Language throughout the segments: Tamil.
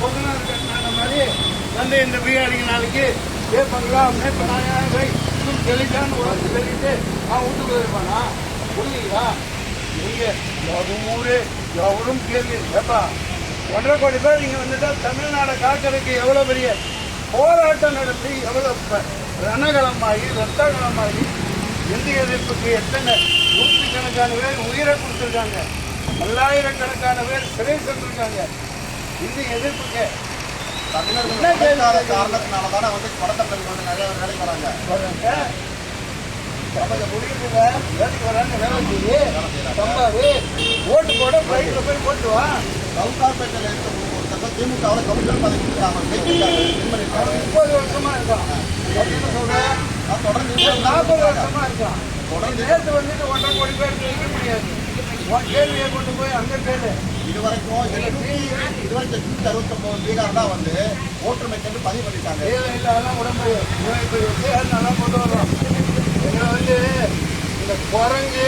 பொங்கலாம் இருக்கிற மாதிரி வந்து இந்த பிரியாணிக்கு நாளைக்கு கேட்பாங்களா மேற்ப போய் இன்னும் தெளிச்சான்னு உடம்பு சொல்லிட்டு நான் வீட்டுக்குள்ள இருப்பானா புரியுங்களா நீங்க எவ்வளவு ஊரு எவ்வளவும் கேள்வி. ஏப்பா ஒன்றரை கோடி பேர் இங்க வந்துட்டா தமிழ்நாடை காக்கிறதுக்கு எவ்வளவு பெரிய போராட்டம் நடத்தி எவ்வளவு ரணகலமாகி ரத்த ரத்தகளமாகி இந்திய எதிர்ப்புக்கு எத்தனை நூற்றுக்கணக்கான பேர் உயிரை கொடுத்துருக்காங்க பல்லாயிரக்கணக்கான பேர் சிறை சென்றிருக்காங்க. இந்திய எதிர்ப்புக்கு தமிழர்கள்? காரணத்தினால தானே வந்து படத்தமிழ் வந்து நிறைய வேலைக்கு வராங்க. நமக்கு முடியுதுங்க வேலைக்கு வராங்க வேலை செய்யு சம்பாரு ஓட்டு போட பைக்ல போய் போட்டு வா. கவுகார்பேட்டையில் இருக்க ஒருத்தர் திமுகவில் கவுன்சிலர் பதவி கொடுக்குறாங்க முப்பது வருஷமா இருக்கான் அப்படின்னு சொல்றேன் தொடர்ந்து நாற்பது இருக்காங்க. வருஷமா இருக்கான் தொடர்ந்து நேற்று வந்துட்டு ஒன்றரை கோடி பேர் இருக்க முடியாது. கேள்வியை கொண்டு போய் அங்க கேளு. இதுவரைக்கும் எண்ணூத்தி இதுவரைக்கும் எட்நூத்தி அறுபத்தொன்பது பீகார் தான் வந்து ஓட்டுரிமைக்கு பதிவு பண்ணிட்டாங்க. இல்ல அதெல்லாம் உடம்பு இப்ப எப்படி நல்லா கொண்டு வர்றோம் எங்களை வந்து இந்த குரங்கு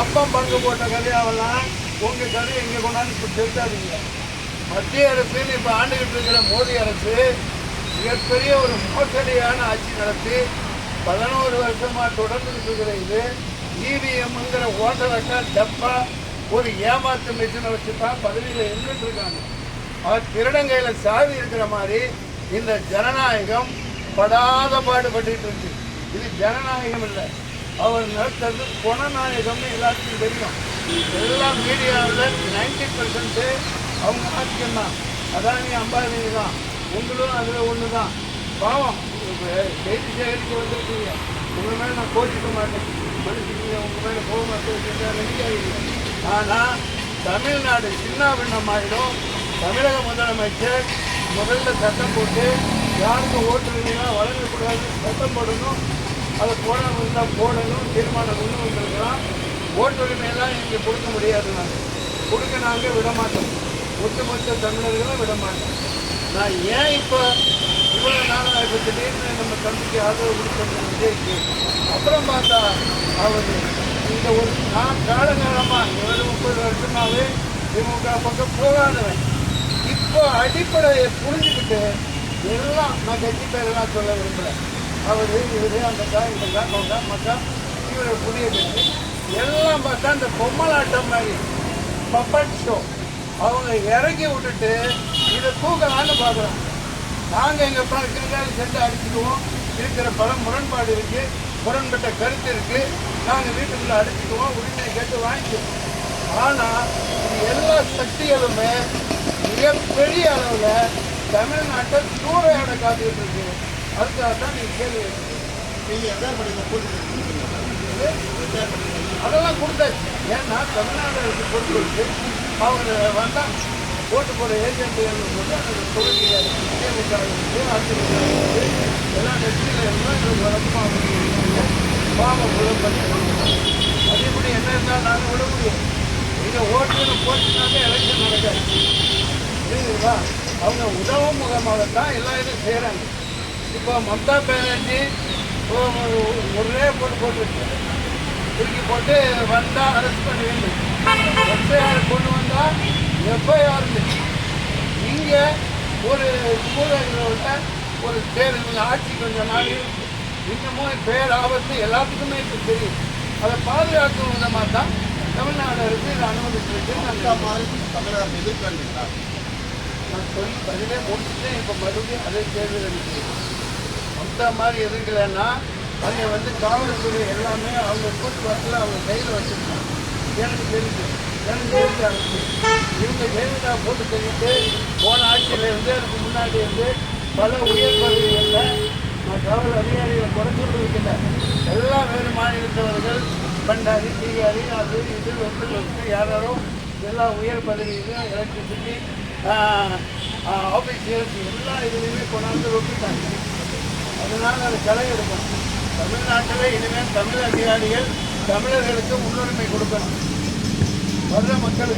அப்பம் பங்கு போட்ட கதையாவெல்லாம் உங்க கதையை இங்க கொண்டாந்து இப்ப செலுத்தாதீங்க மத்திய அரசுன்னு இப்ப ஆண்டுகிட்டு இருக்கிற மோடி அரசு மிகப்பெரிய ஒரு மோசடியான ஆட்சி நடத்தி பதினோரு வருஷமா தொடர்ந்துகிட்டு இருக்கிற இது இவிஎம்ங்கிற ஓட்டரக்கா டப்பா ஒரு ஏமாத்து மிஷினை வச்சு தான் பதவியில் இருந்துட்டு இருக்காங்க. அவர் திருடங்கையில் சாவி இருக்கிற மாதிரி இந்த ஜனநாயகம் படாத பாடுபட்டு இருக்கு. இது ஜனநாயகம் இல்லை. அவர் நடத்துறது குணநாயகம்னு எல்லாத்துக்கும் தெரியும். எல்லா மீடியாவில் நைன்டி பர்சன்ட்டு அவங்க ஆட்சியம் தான் அதானி அம்பானி தான். உங்களும் அதில் ஒன்று தான் பாவம் செய்தி சேகரிக்க வந்திருக்கீங்க. உங்கள் மேலே நான் கோச்சிக்க மாட்டேன். போக ஆனால் தமிழ்நாடு சின்ன பின்னமாயிடும் தமிழக முதலமைச்சர் முதல்ல சட்டம் போட்டு யாருக்கும் இல்லைன்னா வழங்கக்கூடாதுன்னு சட்டம் போடணும். அதை போடாமல் இருந்தால் போடணும் தீர்மானம் கொண்டு வந்திருக்கலாம் ஓட்டுரிமையெல்லாம் இங்கே கொடுக்க முடியாது நாங்கள் கொடுக்க நாங்கள் விடமாட்டோம் ஒட்டுமொத்த தமிழர்களும் விடமாட்டோம் நான் ஏன் இப்போ இவ்வளோ நாளாக இப்போ திடீர்னு நம்ம தம்பிக்கு ஆதரவு கொடுத்தோம் விஜய்க்கு அப்புறம் பார்த்தா அவர். இந்த ஒரு நான் காலகாலமாக ஏழு முப்பது வருஷமாகவே திமுக பக்கம் போகாதவன் இப்போ அடிப்படையை புரிஞ்சுக்கிட்டு எல்லாம் நான் கட்சி பேரெல்லாம் சொல்ல விரும்பலை. அவர் இவர் அந்த கா இந்த கா கொண்டா மக்கா இவர் புதிய கட்சி எல்லாம் பார்த்தா இந்த பொம்மலாட்டம் மாதிரி. பப்பட் ஷோ அவங்க இறக்கி விட்டுட்டு இதை தூக்கலான்னு பார்க்குறாங்க. நாங்கள் எங்கள் பிறகு சென்று அடிச்சுக்குவோம். இருக்கிற பல முரண்பாடு இருக்குது முரண்பட்ட கருத்து இருக்கு. நாங்கள் வீட்டுக்குள்ள அடிச்சுக்குவோம் உரிமையை கேட்டு வாங்கிக்குவோம். ஆனால் எல்லா சக்திகளுமே மிகப்பெரிய அளவில் தமிழ்நாட்டை சூறையாட காத்துக்கிட்டு இருக்கு. அதுக்காக தான் நீங்கள் கேள்வி கேட்குறீங்க. நீங்க எவ்வாறு படிக்கிற போட்டு அதெல்லாம் கொடுத்தாச்சு. ஏன்னா தமிழ்நாடு அரசு பொறுத்து இருக்கு அவங்க வந்தால் ஓட்டு போட ஏஜென்ட்டுகள் போட்டு அந்த தொகுதியில் திமுக இருக்கு அதிமுக இருக்கு எல்லா கட்சியில் இருந்தால் எங்களுக்கு வழக்கமாக பாவம் விளம்பரம் அதேபடி என்ன இருந்தால் நாங்கள் விட முடியும். இங்கே ஓட்டுன்னு போட்டுனாலே எலெக்ஷன் நடக்காது. புரியுதுங்களா? அவங்க உதவும் முகமாக தான் எல்லா இதுவும் செய்கிறாங்க இப்போ மம்தா பானர்ஜி ஒரே போட்டு போட்டுருக்கு தூக்கி போட்டு வந்தால் அரெஸ்ட் பண்ணுவீங்க வேண்டும் எஃப்ஐஆர் கொண்டு வந்தால் எஃப்ஐஆர் இங்கே ஒரு ஊழல்களோட ஒரு தேர்தல் ஆட்சி கொஞ்சம் நாள் இன்னமும் பேர் ஆபத்து எல்லாத்துக்குமே இப்போ தெரியும். அதை பாதுகாக்கும் விதமாக தான் தமிழ்நாடு அரசு இதை அனுமதிச்சிருக்கு. அந்த தமிழகம் எதிர்ப்பு வேண்டிங்களா நான் சொல்லி பதிலே முடிச்சுட்டேன். இப்போ மறுபடியும் அதே கேள்வி இருக்குது மொத்த மாதிரி எதுக்கலைன்னா அங்கே வந்து காவல்துறை எல்லாமே அவங்க போக்குவரத்தில் அவங்க கையில் வச்சுருக்காங்க. எனக்கு தெரிஞ்சு இவங்க ஜெயலலிதா போட்டு தெரிவித்து போன ஆட்சியில் இருந்து அதுக்கு முன்னாடி இருந்து பல உயர் பதவிகளில் நான் காவல் அதிகாரிகளை குறை சொல்றதுக்கில்ல எல்லா வேறு மாநிலத்தவர்கள் பண்டாரி தீகாரி அது இது வந்து வந்து யாரோ எல்லா உயர் பதவியிலும் எலக்ட்ரிசிட்டி ஆஃபீஸியர்ஸ் எல்லா இதுலேயுமே கொண்டாந்து விட்டுட்டாங்க. அதனால் அது களை எடுக்கணும். தமிழ்நாட்டில் இனிமேல் தமிழ் அதிகாரிகள் தமிழர்களுக்கு முன்னுரிமை கொடுக்கணும். வர்ற மக்களுக்கு